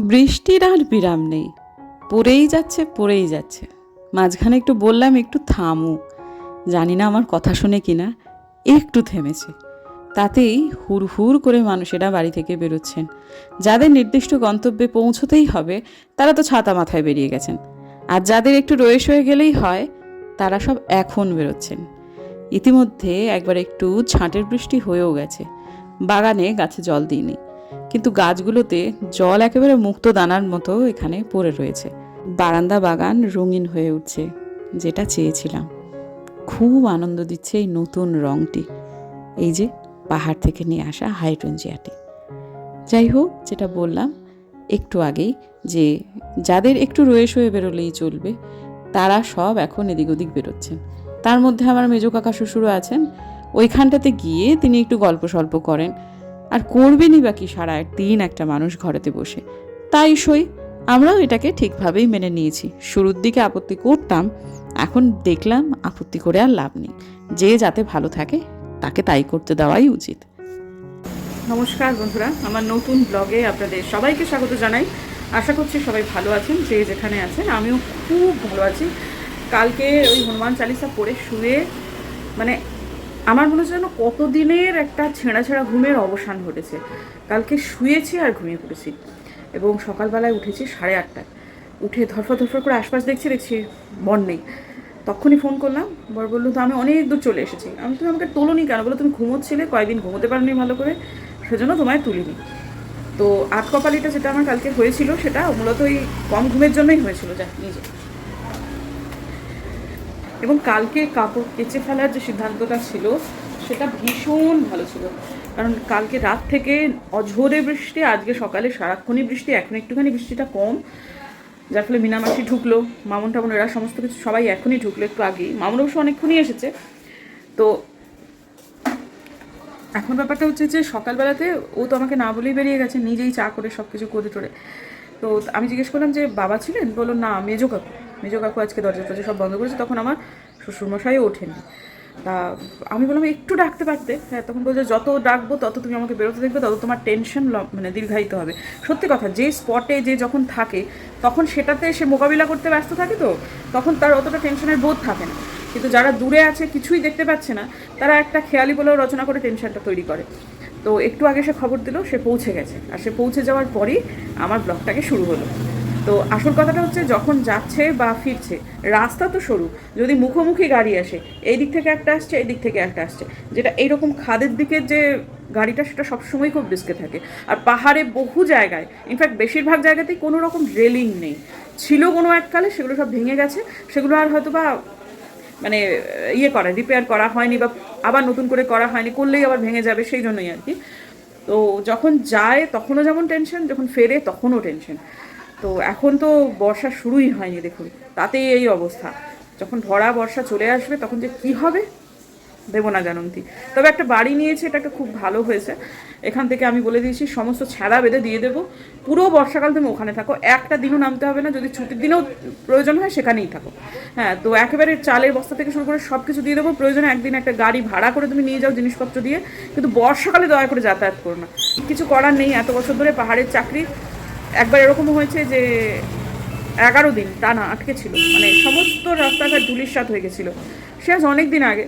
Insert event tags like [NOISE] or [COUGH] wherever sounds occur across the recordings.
বৃষ্টির আর বিরাম নেই। পড়েই যাচ্ছে পড়েই যাচ্ছে। মাঝখানে একটু বললাম, একটু থামু। জানি না আমার কথা শুনে কিনা, একটু থেমেছে। তাতেই হুড় করে মানুষেরা বাড়ি থেকে বেরোচ্ছেন। যাদের নির্দিষ্ট গন্তব্যে পৌঁছতেই হবে, তারা তো ছাতা মাথায় বেরিয়ে গেছেন। আর যাদের একটু রয়েস হয়ে গেলেই হয়, তারা সব এখন বেরোচ্ছেন। ইতিমধ্যে একবার একটু ছাঁটের বৃষ্টি হয়েও গেছে। বাগানে গাছে জল দিইনি। কিন্তু গাছগুলোতে জল একেবারে মুক্ত দানার মতো এখানে পড়ে রয়েছে। বারান্দা বাগান রঙিন হয়ে উঠছে, যেটা চেয়েছিলাম। খুব আনন্দ দিচ্ছে এই নতুন রংটি। এই যে, পাহাড় থেকে নিয়ে আসা হাইড্রোঞ্জিয়াটি যাই হোক, যেটা বললাম একটু আগেই যে, যাদের একটু রয়ে হয়ে বেরোলেই চলবে, তারা সব এখন এদিক ওদিক বেরোচ্ছেন। তার মধ্যে আমার মেজো কাকা শ্বশুরও আছেন। ওইখানটাতে গিয়ে তিনি একটু গল্প সল্প করেন। আর করবেনই বা কি সারা দিন একটা মানুষ ঘরেতে বসে। তাই সই, আমরাও এটাকে ঠিকভাবেই মেনে নিয়েছি। শুরুর দিকে আপত্তি করতাম, এখন দেখলাম আপত্তি করে আর লাভ নেই। যে যাতে ভালো থাকে, তাকে তাই করতে দেওয়াই উচিত। নমস্কার বন্ধুরা, আমার নতুন ব্লগে আপনাদের সবাইকে স্বাগত জানাই। আশা করছি সবাই ভালো আছেন, যে যেখানে আছেন, আমিও খুব ভালো আছি। কালকে ওই হনুমান চালিসা পড়ে শুয়ে মানে আমার মনে হচ্ছে যেন কতদিনের একটা ছেঁড়া ছেঁড়া ঘুমের অবসান ঘটেছে। কালকে শুয়েছি আর ঘুমিয়ে পড়েছি। এবং সকালবেলায় উঠেছি সাড়ে আটটায়। উঠে ধরফর ধরফর করে আশপাশ দেখছি দেখছি বর নেই। তখনই ফোন করলাম। বর বলল, তো আমি অনেক দূর চলে এসেছি। আমি তুমি আমাকে তোলোনি কেন? বলো তুমি ঘুমোচ্ছিলে, কয়েকদিন ঘুমোতে পারোনি ভালো করে। সেজন্য তোমায় তুলিনি। তো আট কপালিটা যেটা আমার কালকে হয়েছিল, সেটা মূলত ওই কম ঘুমের জন্যই হয়েছিল যা নিজে এবং কালকে কাপড় কেচে ফেলার যে সিদ্ধান্তটা ছিল, সেটা ভীষণ ভালো ছিল। কারণ কালকে রাত থেকে অঝোরে বৃষ্টি, আজকে সকালে সারাক্ষণই বৃষ্টি, এখন একটুখানি বৃষ্টিটা কম। যার ফলে মিনামাসি ঢুকলো, মামন টামন এরা সমস্ত কিছু সবাই এখনই ঢুকলো একটু আগেই। মামন অবশ্য অনেকক্ষণই এসেছে। তো এখন ব্যাপারটা হচ্ছে যে সকালবেলাতে ও তো আমাকে না বলেই বেরিয়ে গেছে, নিজেই চা করে সব কিছু করে টোরে। তো আমি জিজ্ঞেস করলাম যে বাবা ছিলেন? বলল, না, মেজো কাকু। মেজো কাকু আজকে দরজা টরজা সব বন্ধ করেছে, তখন আমার শ্বশুরমশাইও ওঠেনি। তা আমি বললাম, একটু ডাকতে পারতে? হ্যাঁ তখন বলছে, যত ডাকবো, তত তুমি আমাকে বেরোতে দেখবে, তত তোমার টেনশন মানে দীর্ঘায়িত হবে। সত্যি কথা, যে স্পটে যে যখন থাকে, তখন সেটাতে সে মোকাবিলা করতে ব্যস্ত থাকে তো, তখন তার অতটা টেনশনের বোধ থাকে না। কিন্তু যারা দূরে আছে, কিছুই দেখতে পাচ্ছে না, তারা একটা খেয়ালি বলেও রচনা করে টেনশনটা তৈরি করে। তো একটু আগে সে খবর দিল, সে পৌঁছে গেছে। আর সে পৌঁছে যাওয়ার পরেই আমার ব্লগটাকে শুরু হলো। তো আসল কথাটা হচ্ছে যখন যাচ্ছে বা ফিরছে, রাস্তা তো সরু, যদি মুখোমুখি গাড়ি আসে, এই দিক থেকে একটা আসছে, এই দিক থেকে একটা আসছে, যেটা এইরকম খাদের দিকের যে গাড়িটা সেটা সবসময় খুব রিস্কে থাকে। আর পাহাড়ে বহু জায়গায় ইনফ্যাক্ট বেশিরভাগ জায়গাতেই কোনো রকম রেলিং নেই। ছিল কোনো এককালে, সেগুলো সব ভেঙে গেছে, সেগুলো আর হয়তো বা মানে ইয়ে করা রিপেয়ার করা হয়নি বা আবার নতুন করে করা হয়নি, করলেই আবার ভেঙে যাবে, সেই জন্যই আর কি। তো যখন যায়, তখনও যেমন টেনশন যখন ফেরে, তখনও টেনশন তো এখন তো বর্ষা শুরুই হয়নি দেখুন, তাতেই এই অবস্থা। যখন ভরা বর্ষা চলে আসবে, তখন যে কি হবে দেবো না জানন্তি। তবে একটা বাড়ি নিয়েছে এটা একটা খুব ভালো হয়েছে। এখান থেকে আমি বলে দিয়েছি, সমস্ত ছাড়া বেঁধে দিয়ে দেবো। পুরো বর্ষাকাল তুমি ওখানে থাকো। একটা দিনও নামতে হবে না, যদি ছুটির দিনেও প্রয়োজন হয়, সেখানেই থাকো। হ্যাঁ তো একেবারে চালের বস্তা থেকে শুরু করে সব কিছু দিয়ে দেবো। প্রয়োজনে একদিন একটা গাড়ি ভাড়া করে তুমি নিয়ে যাও, জিনিসপত্র দিয়ে। কিন্তু বর্ষাকালে দয়া করে যাতায়াত করো না। কিছু করার নেই, এত বছর ধরে পাহাড়ের চাকরি। একবার এরকম হয়েছে যে এগারো দিন তা না আটকে ছিল। মানে সমস্ত রাস্তাঘাট ধুলির সাথ হয়ে গেছিল। সে আজ অনেক দিন আগে।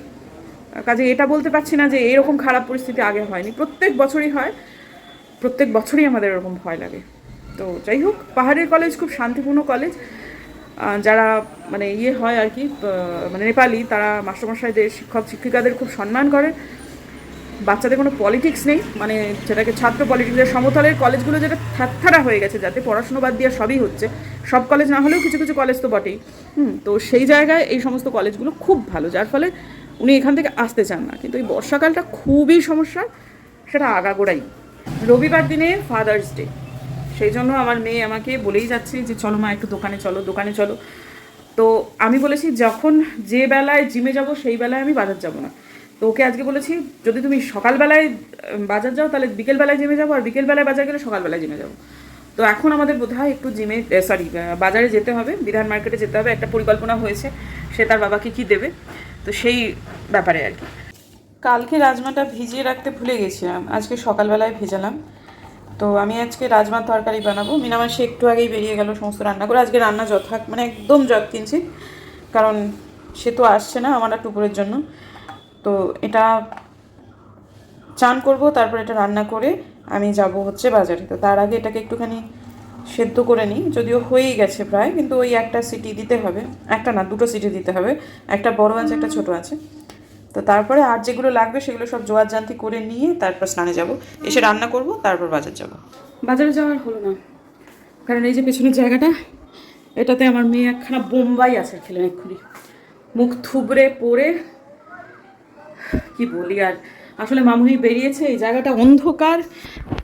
কাজে এটা বলতে পারছি না যে এরকম খারাপ পরিস্থিতি আগে হয়নি। প্রত্যেক বছরই হয়। প্রত্যেক বছরই আমাদের এরকম ভয় লাগে। তো যাই হোক, পাহাড়ের কলেজ খুব শান্তিপূর্ণ কলেজ। যারা মানে ইয়ে হয় আর কি মানে নেপালি, তারা মাস্টারমশাইদের, শিক্ষক, শিক্ষিকাদের খুব সম্মান করে। বাচ্চাদের কোনো পলিটিক্স নেই মানে সেটাকে ছাত্র পলিটিক্সের সমতলের কলেজগুলো যেটা থ্যাথারা হয়ে গেছে যাতে পড়াশুনো বাদ দিয়ে সবই হচ্ছে, সব কলেজ না হলেও কিছু কিছু কলেজ তো বটেই। হুম, তো সেই জায়গায় এই সমস্ত কলেজগুলো খুব ভালো, যার ফলে উনি এখান থেকে আসতে চান না। কিন্তু এই বর্ষাকালটা খুবই সমস্যা সেটা আগাগোড়াই। রবিবার দিনে ফাদার্স ডে সেই জন্য আমার মেয়ে আমাকে বলেই যাচ্ছে যে, চলো মা, একটু দোকানে চলো দোকানে চলো। তো আমি বলেছি, যখন যে বেলায় জিমে যাব, সেই বেলায় আমি বাজার যাব না। তো ওকে আজকে বলেছি, যদি তুমি সকালবেলায় বাজার যাও, তাহলে বিকেলবেলায় জিমে যাব, আর বিকেলবেলায় বাজার গেলে সকালবেলায় জিমে যাব। তো এখন আমাদের বোধ হয় একটু জিমে সরি বাজারে যেতে হবে, বিধান মার্কেটে যেতে হবে, একটা পরিকল্পনা হয়েছে, সে তার বাবাকে কি দেবে, তো সেই ব্যাপারে আর কি। কালকে রাজমাটা ভিজিয়ে রাখতে ভুলে গেছিলাম, আজকে সকালবেলায় ভেজালাম। তো আমি আজকে রাজমার তরকারি বানাবো। মিনামাসি একটু আগেই বেরিয়ে গেল সমস্ত রান্না করে। আজকে রান্না যথা মানে একদম যত কিনছি কারণ সে তো আসছে না আমার আর টুকুরের জন্য। তো এটা চান করব, তারপর এটা রান্না করে আমি যাব হচ্ছে বাজারে। তো তার আগে এটাকে একটুখানি সেদ্ধ করে নিই, যদিও হয়েই গেছে প্রায়, কিন্তু ওই একটা সিটি দিতে হবে। একটা না, দুটো সিটি দিতে হবে। একটা বড় আছে, একটা ছোট আছে। তো তারপরে আর যেগুলো লাগবে সেগুলো সব জোয়ার জান্তি করে নিয়ে তারপর স্নানে যাব। এসে রান্না করব, তারপর বাজার যাব। বাজারে যাওয়ার হলো না। কারণ এই যে পেছনের জায়গাটা, এটাতে আমার মেয়ে একখানা বোম্বাই আছে খেলেন এক্ষুনি। মুখ থুবড়ে পড়ে কি বলি আর? আসলে মামুনি বেরিয়েছে, এই জায়গাটা অন্ধকার।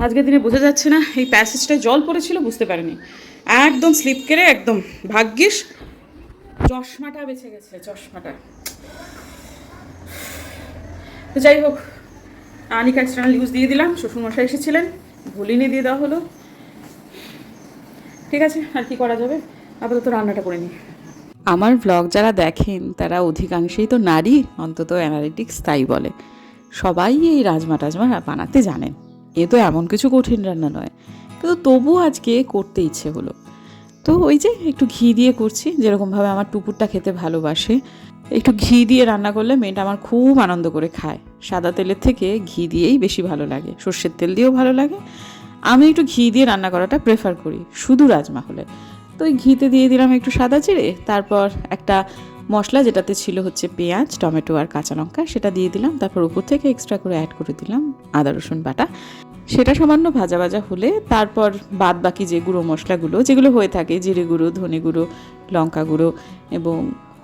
আজকের দিনে বোঝা যাচ্ছে না, এই প্যাসেজটায় জল পড়েছিল, বুঝতে পারিনি। একদম স্লিপ কেড়ে, একদম ভাগ্যিস, চশমাটা বেঁচে গেছে, চশমাটা। তো যাই হোক, আনিকা এক্সটার্নাল ইউজ দিয়ে দিলাম, শ্বশুরমশাই এসেছিলেন, ভুলিনি দিয়ে দেওয়া হলো। ঠিক আছে, আর কি করা যাবে? আপাতত রান্নাটা করে নিই। আমার ব্লগ যারা দেখেন, তারা অধিকাংশেই তো নারী, অন্তত অ্যানালিটিক্স তাই বলে। সবাই এই রাজমা টাজমা বানাতে জানেন। এ তো এমন কিছু কঠিন রান্না নয়। কিন্তু তবু আজকে করতে ইচ্ছে হলো। তো ওই যে একটু ঘি দিয়ে করছি, যেরকমভাবে আমার টুকুরটা খেতে ভালোবাসে। একটু ঘি দিয়ে রান্না করলে মেয়েটা আমার খুব আনন্দ করে খায়। সাদা তেলের থেকে ঘি দিয়েই বেশি ভালো লাগে। সর্ষের তেল দিয়েও ভালো লাগে। আমি একটু ঘি দিয়ে রান্না করাটা প্রেফার করি, শুধু রাজমা হলে। তো ওই ঘিতে দিয়ে দিলাম একটু সাদা জিরে, তারপর একটা মশলা যেটাতে ছিল হচ্ছে পেঁয়াজ, টমেটো আর কাঁচা লঙ্কা, সেটা দিয়ে দিলাম। তারপর উপর থেকে এক্সট্রা করে অ্যাড করে দিলাম আদা, রসুন বাটা। সেটা সামান্য ভাজা ভাজা হলে তারপর বাদ বাকি যে গুঁড়ো মশলাগুলো, যেগুলো হয়ে থাকে, জিরে গুঁড়ো, ধনে গুঁড়ো, লঙ্কা গুঁড়ো এবং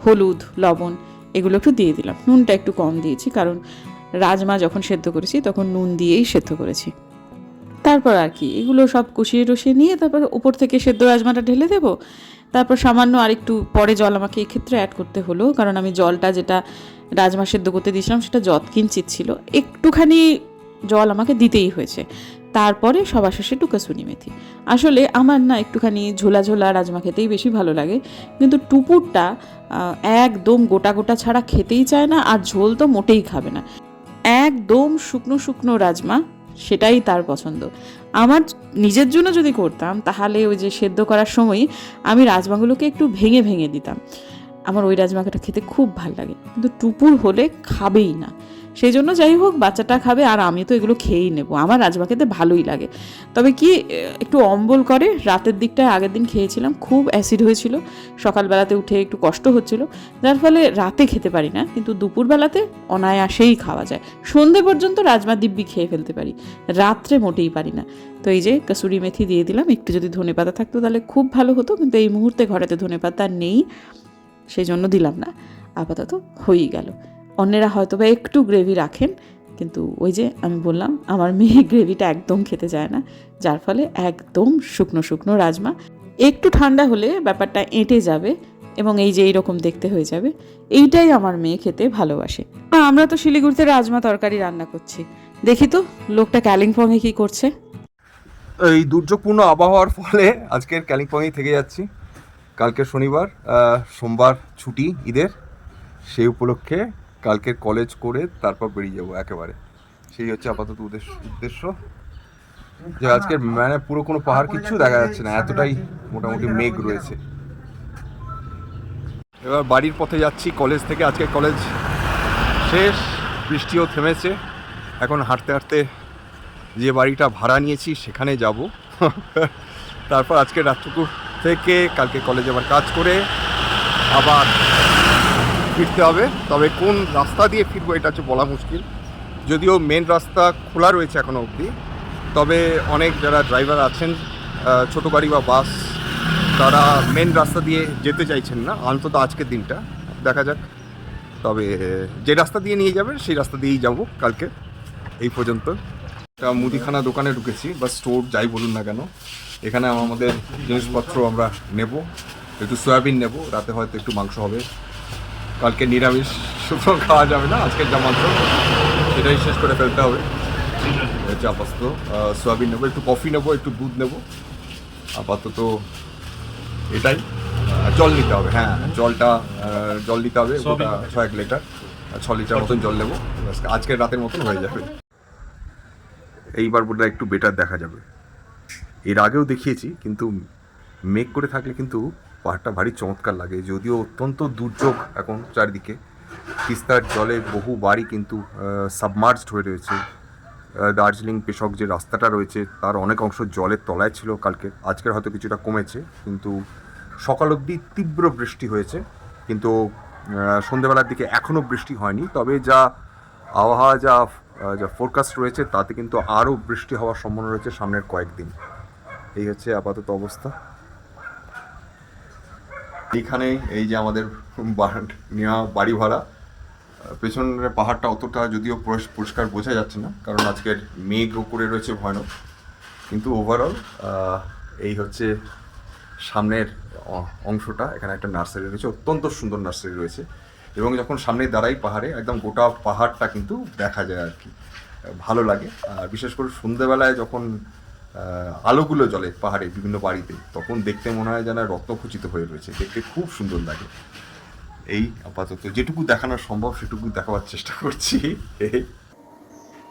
হলুদ, লবণ, এগুলো একটু দিয়ে দিলাম। নুনটা একটু কম দিয়েছি, কারণ রাজমা যখন সেদ্ধ করেছি, তখন নুন দিয়েই সেদ্ধ করেছি। তারপর আর কি, এগুলো সব কষিয়ে টষিয়ে নিয়ে তারপর উপর থেকে সেদ্ধ রাজমাটা ঢেলে দেবো। তারপর সামান্য আরেকটু পরে জল আমাকে এক্ষেত্রে অ্যাড করতে হলো, কারণ আমি জলটা যেটা রাজমা সেদ্ধ করতে দিয়েছিলাম সেটা যত কিঞ্চিত ছিল। একটুখানি জল আমাকে দিতেই হয়েছে। তারপরে সবার শেষে একটু কাসুনি মেথি। আসলে আমার না একটুখানি ঝোলা ঝোলা রাজমা খেতেই বেশি ভালো লাগে, কিন্তু টুপুরটা একদম গোটা গোটা ছাড়া খেতেই চায় না, আর ঝোল তো মোটেই খাবে না। একদম শুকনো শুকনো রাজমা। সেটাই তার পছন্দ। আমার নিজের জন্য যদি করতাম, তাহলে ওই যে সেদ্ধ করার সময় আমি রাজমাগুলোকে একটু ভেঙে ভেঙে দিতাম। আমার ওই রাজমাটা খেতে খুব ভালো লাগে। কিন্তু টুপুর হলে খাবেই না। সেই জন্য যাই হোক, বাচ্চাটা খাবে আর আমি তো এগুলো খেয়েই নেব। আমার রাজমা খেতে ভালোই লাগে। তবে কি, একটু অম্বল করে, রাতের দিকটায় আগের দিন খেয়েছিলাম, খুব অ্যাসিড হয়েছিল। সকালবেলাতে উঠে একটু কষ্ট হচ্ছিল, যার ফলে রাতে খেতে পারি না, কিন্তু দুপুরবেলাতে অনায়াসেই খাওয়া যায়। সন্ধে পর্যন্ত রাজমা দিব্যি খেয়ে ফেলতে পারি, রাত্রে মোটেই পারি না। তো এই যে, কসুরি মেথি দিয়ে দিলাম, একটু যদি ধনে পাতা থাকতো তাহলে খুব ভালো হতো, কিন্তু এই মুহূর্তে ঘরেতে ধনে পাতা নেই সেই জন্য দিলাম না। আপাতত হয়েই গেল। অন্যেরা হয়তো বা একটু গ্রেভি রাখেন, কিন্তু ওই যে আমি বললাম, আমার মেয়ে [LAUGHS] গ্রেভিটা একদম খেতে চায় না, যার ফলে একদম শুকনো শুকনো রাজমা। একটু ঠান্ডা হলে ব্যাপারটা এঁটে যাবে এবং এই যে এইরকম দেখতে হয়ে যাবে, এইটাই আমার মেয়ে খেতে ভালোবাসে। আমরা তো শিলিগুড়িতে রাজমা তরকারি রান্না করছি। দেখি তো, লোকটা ক্যালিম্পংয়ে কি করছে? এই দুর্যোগপূর্ণ আবহাওয়ার ফলে আজকের কালিম্পংয়েই থেকে যাচ্ছি। কালকে শনিবার সোমবার ছুটি ঈদের। সেই উপলক্ষে কালকের কলেজ করে তারপর বেরিয়ে যাব একেবারে। সেই হচ্ছে আপাতত উদ্দেশ্য উদ্দেশ্য। যে আজকের মানে পুরো কোনো পাহাড় কিচ্ছু দেখা যাচ্ছে না, এতটাই মোটামুটি মেঘ রয়েছে। এবার বাড়ির পথে যাচ্ছি কলেজ থেকে। আজকে কলেজ শেষ, বৃষ্টিও থেমেছে। এখন হাঁটতে হাঁটতে যে বাড়িটা ভাড়া নিয়েছি, সেখানে যাব। তারপর আজকে রাতটুকু থেকে কালকে কলেজে আবার কাজ করে আবার ফিরতে হবে। তবে কোন রাস্তা দিয়ে ফিরবো এটা হচ্ছে বলা মুশকিল। যদিও মেন রাস্তা খোলা রয়েছে এখনও অবধি, তবে অনেক যারা ড্রাইভার আছেন ছোটো গাড়ি বা বাস তারা মেন রাস্তা দিয়ে যেতে চাইছেন না। অন্তত আজকের দিনটা, দেখা যাক। তবে যে রাস্তা দিয়ে নিয়ে যাবে সেই রাস্তা দিয়েই যাব কালকে। এই পর্যন্ত। একটা মুদিখানা দোকানে ঢুকেছি, বা স্টোর যাই বলুন না কেন। এখানে আমাদের জিনিসপত্র আমরা নেব, একটু সয়াবিন নেব, রাতে হয়তো একটু মাংস হবে। কালকে নিরামিষ সুতরাং খাওয়া যাবে না আজকের যা মাংস সেটাই শেষ করে ফেলতে হবে। হচ্ছে আপাতত সয়াবিন নেব একটু কফি নেব একটু দুধ নেব। আপাতত এটাই। জল নিতে হবে হ্যাঁ জলটা জল নিতে হবে ওটা ছ এক লিটার ছ লিটার মতন জল নেব। আজকের রাতের মতন হয়ে যাবে। এইবার বোধহয় একটু বেটার দেখা যাবে। এর আগেও দেখিয়েছি কিন্তু মেঘ করে থাকলে কিন্তু পাহাড়টা ভারী চমৎকার লাগে। যদিও অত্যন্ত দুর্যোগ এখন চারিদিকে। তিস্তার জলে বহু বাড়ি কিন্তু সাবমার্জড হয়ে রয়েছে। দার্জিলিং পেশক যে রাস্তাটা রয়েছে তার অনেক অংশ জলের তলায় ছিল কালকে। আজকের হয়তো কিছুটা কমেছে কিন্তু সকাল অবধি তীব্র বৃষ্টি হয়েছে। কিন্তু আহ, সন্ধেবেলার দিকে এখনও বৃষ্টি হয়নি। তবে যা আবহাওয়া যা যা ফোরকাস্ট রয়েছে তাতে কিন্তু আরও বৃষ্টি হওয়ার সম্ভাবনা রয়েছে সামনের কয়েকদিন। এই হচ্ছে আপাতত অবস্থা। এইখানে এই যে আমাদের নেওয়া বাড়ি ভাড়া পেছনের পাহাড়টা অতটা যদিও পরিষ- পরিষ্কার বোঝা যাচ্ছে না, কারণ আজকের মেঘ করে রয়েছে ভয়ানক। কিন্তু ওভারঅল এই হচ্ছে সামনের অংশটা, এখানে একটা নার্সারি রয়েছে, অত্যন্ত সুন্দর নার্সারি রয়েছে। এবং যখন সামনে দাঁড়াই পাহাড়ে, একদম গোটা পাহাড়টা কিন্তু দেখা যায় আর কি, ভালো লাগে। আর বিশেষ করে সন্ধ্যেবেলায় যখন আলোগুলো জ্বলে পাহাড়ে, বিভিন্ন বাড়িতে। তখন দেখতে মনে হয় যেন রত্নখচিত হয়ে রয়েছে। দেখতে খুব সুন্দর লাগে। এই আপাতত যেটুকু দেখানো সম্ভব, সেটুকু দেখাবার চেষ্টা করছি।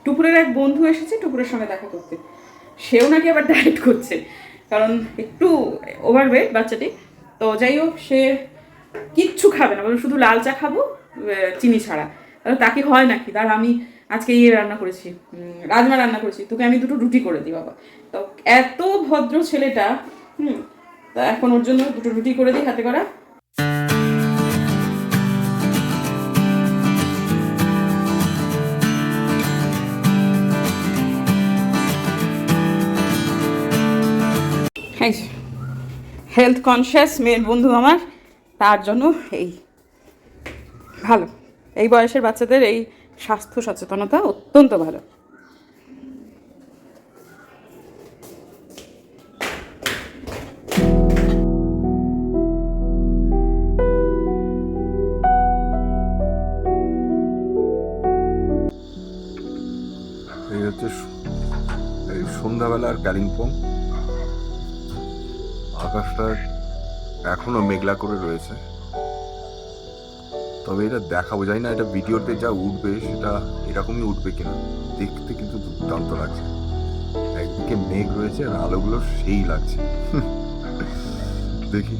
টুপুরের এক বন্ধু এসেছে টুপুরের সঙ্গে দেখা করতে। সেও নাকি আবার ডায়েট করছে। কারণ একটু ওভারওয়েট বাচ্চাটি। তো যাই হোক, সে কিচ্ছু খাবে না। শুধু লাল চা খাব চিনি ছাড়া। তাকে হয় নাকি? তার আমি আজকে ইয়ে রান্না করেছি রাজমা রান্না করেছি, তোকে আমি দুটো রুটি করে দিই, বাবা। তো এত ভদ্র ছেলেটা, হুম, তা এখন ওর জন্য দুটো রুটি করে দিই হাতে করা। হেলথ কনসিয়াস মেয়ের বন্ধু আমার, তার জন্য এই, ভালো। এই বয়সের বাচ্চাদের এই স্বাস্থ্য সচেতনতা অত্যন্ত ভালো। এই হচ্ছে এই সন্ধ্যাবেলার কালিম্পং। আকাশটা এখনও মেঘলা করে রয়েছে। তবে এটা দেখাবো, জানি না এটা ভিডিওতে যা উঠবে সেটা এরকমই উঠবে কিনা। দেখতে কিন্তু দুর্দান্ত লাগছে। একদিকে মেঘ রয়েছে আর আলোগুলো সেই লাগছে। [LAUGHS] দেখি,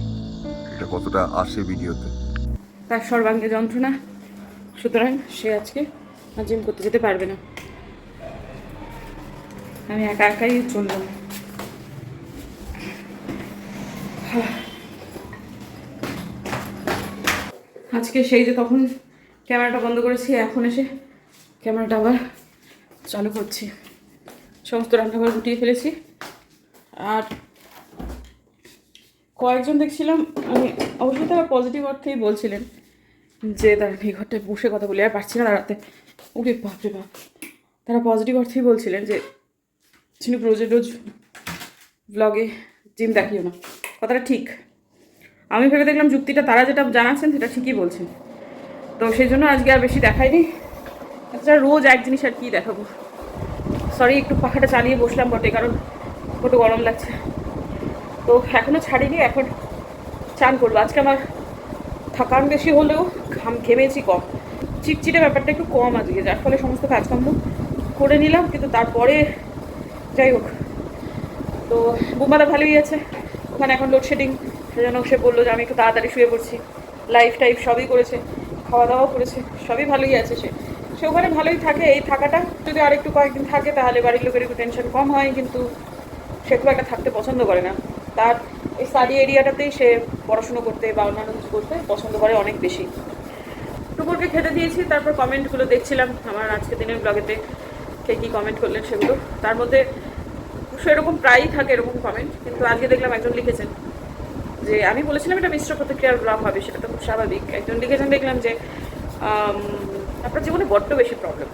এটা কতটা আসে ভিডিওতে। তার সর্বাঙ্গে যন্ত্রণা। সুতরাং সে আজকে জিম করতে যেতে পারবে না। আমি একা একাই চললাম। আজকে সেই যে তখন ক্যামেরাটা বন্ধ করেছি, এখন এসে ক্যামেরাটা আবার চালু করছি। সমস্ত রান্নাঘর গুটিয়ে ফেলেছি। আর কয়েকজন দেখছিলাম মানে অবশ্যই তারা পজিটিভ অর্থেই বলছিলেন যে, তারা এই ঘরটায় বসে কথা বলে, আর পারছি না দাঁড়াতে। ওকে বাপরে বাপ। তারা পজিটিভ অর্থেই বলছিলেন যে ঝিনুক রোজের রোজ ব্লগে জিম দেখিও না। কথাটা ঠিক। আমি ভেবে দেখলাম যুক্তিটা তারা যেটা জানাচ্ছেন সেটা ঠিকই বলছেন। তো সেই জন্য আজকে আর বেশি দেখাইনি। আচ্ছা রোজ এক জিনিস আর কি দেখাবো। সরি একটু পাখাটা চালিয়ে বসলাম বটে, কারণ কত গরম লাগছে। তো এখনও ছাড়িনি, এখন চান করব। আজকে আমার থকান বেশি হলেও ঘাম ঘেমেছি কম। চিটচিটে ব্যাপারটা একটু কম আজকে, যার ফলে সমস্ত কাজকর্ম করে নিলাম, কিন্তু তারপরে যাই হোক। তো বুমাদা ভালোই আছে। ওখানে এখন লোডশেডিং সেজন্য সে বলল যে, আমি একটু তাড়াতাড়ি শুয়ে পড়ছি। লাইফ টাইফ সবই করেছে খাওয়া দাওয়াও করেছে, সবই ভালোই আছে সে। সে ওখানে ভালোই থাকে, এই থাকাটা যদি আরেকটু কয়েকদিন থাকে, তাহলে বাড়ির লোকের একটু টেনশন কম হয়, কিন্তু সে খুব একটা থাকতে পছন্দ করে না। তার এই স্টাডি এরিয়াটাতেই সে পড়াশুনো করতে বা অন্যান্য কিছু করতে পছন্দ করে অনেক বেশি। টুকুরকে খেতে দিয়েছি, তারপর কমেন্টগুলো দেখছিলাম আমার আজকে দিনের ব্লগেতে কে কী কমেন্ট করলেন সেগুলো। তার মধ্যে সেরকম প্রায়ই থাকে এরকম কমেন্ট কিন্তু আজকে দেখলাম একজন লিখেছেন। যে আমি বলেছিলাম এটা মিশ্র প্রতিক্রিয়ার ব্লগ হবে, সেটা তো খুব স্বাভাবিক। একজন লিখেছেন, দেখলাম যে আপনার জীবনে বড্ড বেশি প্রবলেম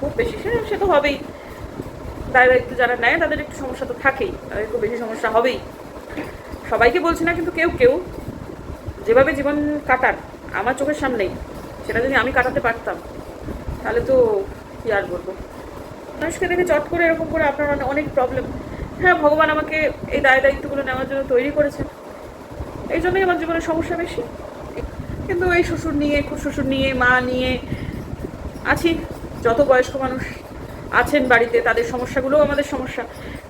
খুব বেশি, সে সে তো হবেই। দায় দায়িত্ব যারা নেয়, তাদের একটু সমস্যা তো থাকেই। তাদের একটু বেশি সমস্যা হবেই। সবাইকে বলছি না, কিন্তু কেউ কেউ যেভাবে জীবন কাটান, আমার চোখের সামনেই, সেটা যদি আমি কাটাতে পারতাম, তাহলে তো কি আর বলব? মানুষকে দেখে চট করে এরকম করে আপনার অনেক প্রবলেম হ্যাঁ ভগবান আমাকে এই দায় দায়িত্বগুলো নেওয়ার জন্য তৈরি করেছেন। এই জন্যই আমার জীবনে সমস্যা বেশি। কিন্তু এই শ্বশুর নিয়ে শ্বশুর নিয়ে, মা নিয়ে আছি। যত বয়স্ক মানুষ আছেন বাড়িতে, তাদের সমস্যাগুলোও আমাদের সমস্যা।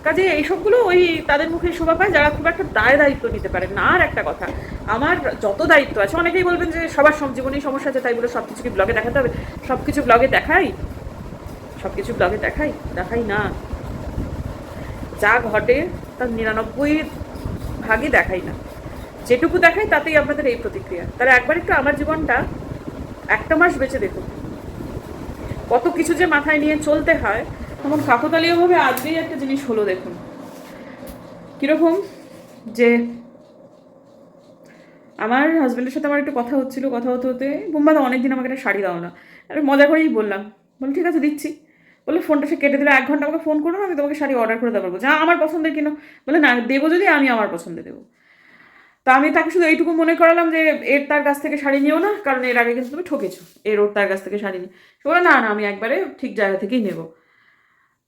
কাজে এইসবগুলো ওই তাদের মুখে শোভা পায়, যারা খুব একটা দায় দায়িত্ব নিতে পারে না। আর একটা কথা, আমার যত দায়িত্ব আছে, অনেকেই বলবেন যে সবার সব জীবনেই সমস্যা আছে, তাই বলে সব কিছু কি ব্লগে দেখাতে হবে? সব কিছু ব্লগে দেখাই? সব কিছু ব্লগে দেখাই? দেখাই না। যা ঘটে, তার নিরানব্বই ভাগই দেখাই না। যেটুকু দেখাই তাতেই আপনাদের এই প্রতিক্রিয়া। তাহলে একবার একটু আমার জীবনটা একটা মাস বেঁচে দেখুন। কত কিছু যে মাথায় নিয়ে চলতে হয় তখন কাকতালীয়ভাবে আজকেই একটা জিনিস হলো দেখুন। কীরকম যে আমার হাজব্যান্ডের সাথে আমার একটু কথা হচ্ছিল কথা হতে হতে বোম্বাদা অনেকদিন আমাকে একটা শাড়ি দাও না। আমি মজা করেই বললাম বলি ঠিক আছে, দিচ্ছি। বলে ফোনটা সে কেটে দিলে, এক ঘণ্টা আমাকে ফোন করো না, আমি তোমাকে শাড়ি অর্ডার করে দেবো। যা আমার পছন্দের কিনো। বলে না, দেবো যদি, আমি আমার পছন্দে দেবো। তা আমি তাকে শুধু এইটুকু মনে করালাম যে এর তার কাছ থেকে শাড়ি নিও না, কারণ এর আগে কিন্তু তুমি ঠকেছো। এর ওর তার কাছ থেকে শাড়ি নিয়ে বলে, না না, আমি একবারে ঠিক জায়গা থেকেই নেব।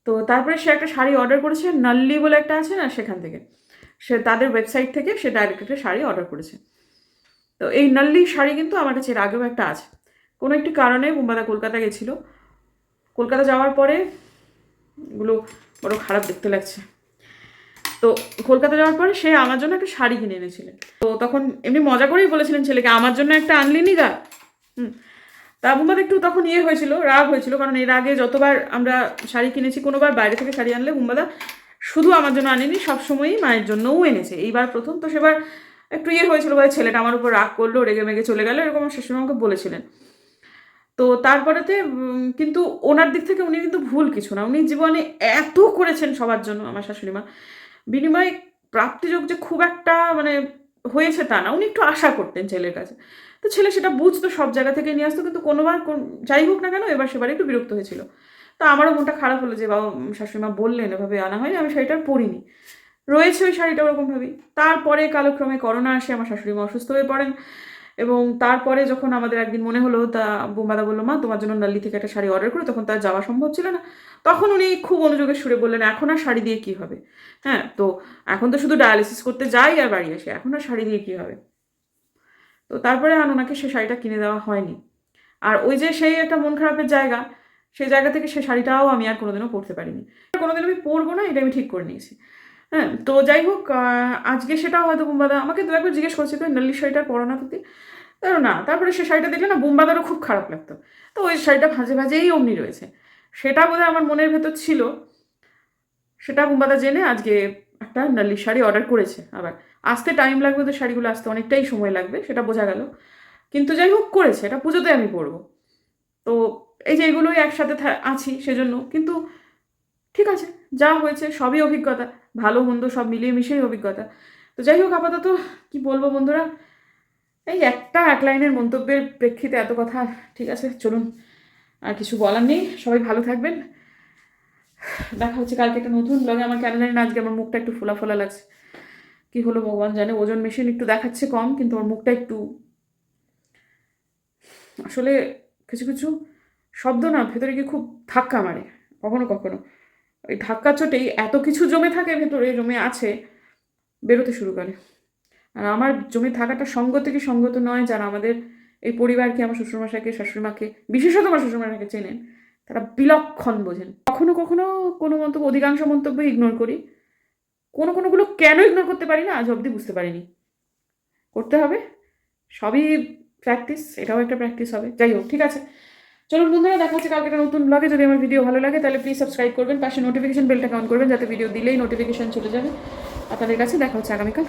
তো তারপরে সে একটা শাড়ি অর্ডার করেছে, নাল্লি বলে একটা আছে না সেখান থেকে। সে তাদের ওয়েবসাইট থেকে সে ডাইরেক্ট একটা শাড়ি অর্ডার করেছে। তো এই নাল্লি শাড়ি কিন্তু আমার কাছে এর আগেও একটা আছে। কোনো একটি কারণে বুম্বাদা কলকাতা গেছিল। কলকাতা যাওয়ার পরে এগুলো বড় খারাপ দেখতে লাগছে। তো কলকাতা যাওয়ার পরে সে আমার জন্য একটা শাড়ি কিনে এনেছিলেন তো তখন এমনি মজা করেই বলেছিলেন ছেলেকে, আমার জন্য একটা আনলি নি গা হুম। তা একটু তখন ইয়ে হয়েছিল, রাগ হয়েছিল, কারণ এর আগে যতবার আমরা শাড়ি কিনেছি, কোনোবার বাইরে থেকে শাড়ি আনলে বুম্বাদা শুধু আমার জন্য আনেনি, সবসময়ই মায়ের জন্যও এনেছে। এইবার প্রথম তো সেবার একটু ইয়ে হয়েছিল ভাই ছেলেটা আমার উপর রাগ করল, রেগে মেগে চলে গেলো, এরকম শাশুড়ি আমাকে বলেছিলেন। তো তারপরেতে কিন্তু ওনার দিক থেকে উনি কিন্তু ভুল কিছু না, উনি জীবনে এত করেছেন সবার জন্য আমার শাশুড়ি মা বিনিময়ে প্রাপ্তিযোগ যে খুব একটা মানে হয়েছে তা না, উনি একটু আশা করতেন ছেলের কাছে। তো ছেলে সেটা বুঝতো, সব জায়গা থেকে নিয়ে আসতো, কিন্তু কোনোবার কোন- যাই হোক না কেন, এবার সেবার একটু বিরক্ত হয়েছিল। তো আমারও মনটা খারাপ হলো যে, বাবা শাশুড়িমা বললেন, এভাবে আনা হয়নি, আমি শাড়িটা পরিনি। রয়েছে ওই শাড়িটা ওরকমভাবেই তারপরে কালক্রমে করোনা আসে, আমার শাশুড়িমা অসুস্থ হয়ে পড়েন। এবং তারপরে যখন আমাদের একদিন মনে হলো, তা বোমাদা বলল, মা, তোমার জন্য নাল্লি থেকে একটা শাড়ি অর্ডার করে। তখন তার যাওয়া সম্ভব ছিল না। তখন উনি খুব অনুযোগের সুরে বললেন, এখন আর শাড়ি দিয়ে কী হবে? হ্যাঁ তো এখন তো শুধু ডায়ালিসিস করতে যাই আর বাড়ি আসে, এখন আর শাড়ি দিয়ে কী হবে? তো তারপরে আর ওনাকে সে শাড়িটা কিনে দেওয়া হয়নি। আর ওই যে সেই একটা মন খারাপের জায়গা, সেই জায়গা থেকে সে শাড়িটাও আমি আর কোনোদিনও পরতে পারিনি। কোনোদিন আমি পরবো না, এটা আমি ঠিক করে নিয়েছি। হ্যাঁ তো যাই হোক আজকে সেটাও হয়তো বুম্বাদা আমাকে দু একবার জিজ্ঞেস করছে তো নাল্লি শাড়িটা পরো না তুই তার না, তারপরে সে শাড়িটা দেখলে না বুম্বাদারও খুব খারাপ লাগতো। তো ওই শাড়িটা ভাজে ভাজেই অমনি রয়েছে। সেটা বোধহয় আমার মনের ভেতর ছিল। সেটা বুম্বাদা জেনে আজকে একটা নাল্লি শাড়ি অর্ডার করেছে আবার। আসতে টাইম লাগবে তো শাড়িগুলো আসতে, অনেকটাই সময় লাগবে, সেটা বোঝা গেল। কিন্তু যাই হোক, করেছে। এটা পুজোতে আমি পরবো। তো এই যে এগুলোই একসাথে আছি সেজন্য। কিন্তু ঠিক আছে। যা হয়েছে সবই অভিজ্ঞতা। ভালো, মন্দ সব মিলিয়ে মিশেই অভিজ্ঞতা। তো যাই হোক, আপাতত কি বলব বন্ধুরা? এই একটা এক লাইনের মন্তব্যের প্রেক্ষিতে এত কথা, ঠিক আছে, চলুন, আর কিছু বলার নেই। সবাই ভালো থাকবেন। দেখা হচ্ছে কালকে একটা নতুন ব্লগে আমার কেন জানি না, আজকে আমার মুখটা একটু ফোলা ফোলা লাগছে। কি হলো ভগবান জানে, ওজন মেশিন একটু দেখাচ্ছে কম, কিন্তু ওর মুখটা একটু আসলে কিছু কিছু শব্দ না, ভেতরে গিয়ে খুব ধাক্কা মারে, কখনো কখনো। ওই ধাক্কা চোটেই এত কিছু জমে থাকে, ভেতরে জমে আছে, বেরোতে শুরু করে। আর আমার জমে থাকাটা সঙ্গত কি সঙ্গত নয় যারা আমাদের এই পরিবারকে, আমার শ্বশুরমশাইকে, শাশুড়িমাকে, বিশেষত আমার শ্বশুরমশাইকে চেনেন, তারা বিলক্ষণ বোঝেন। কখনো কখনো কোনো মন্তব্য, অধিকাংশ মন্তব্য ইগনোর করি। কোনো কোনোগুলো কেন ইগনোর করতে পারি না, আজ অবধি বুঝতে পারিনি। করতে হবে। সবই প্র্যাকটিস এটাও একটা প্র্যাকটিস হবে। যাই হোক, ঠিক আছে। চলুন বন্ধুরা, দেখা হচ্ছে কালকে নতুন ব্লগে যদি আমার ভিডিও ভালো লাগে, তাহলে প্লিজ সাবস্ক্রাইব করবেন, পাশে নোটিফিকেশন বেলটা কাউন্ট করবেন, যাতে ভিডিও দিলেই নোটিফিকেশন চলে যাবে। আপনাদের কাছে দেখা হচ্ছে আগামীকাল।